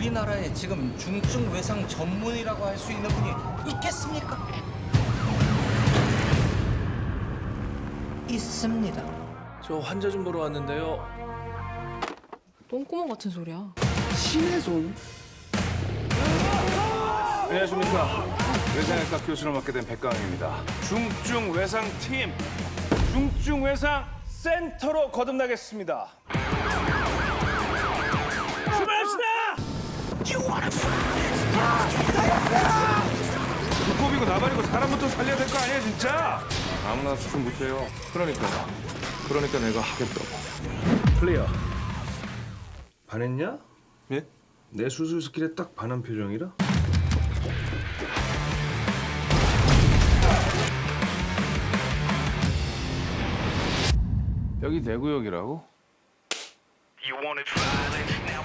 우리나라에 지금 중증 외상 전문이라고 할 수 있는 분이 있겠습니까? 있습니다. 저 환자 좀 보러 왔는데요. 똥구멍 같은 소리야. 안녕하십니까. 외상외과 교수를 맡게 된 백강입니다. 중증 외상 팀, 중증 외상 센터로 거듭나겠습니다. 두꺼비고 나발이고 사람부터 살려야 될 거 아니야 진짜? 아무나 수술 못해요. 그러니까, 그러니까 내가 하겠다고. 플레이어, 반했냐? 예? 내 수술 스킬에 딱 반한 표정이라? 여기 내 구역이라고? You wanted violence, now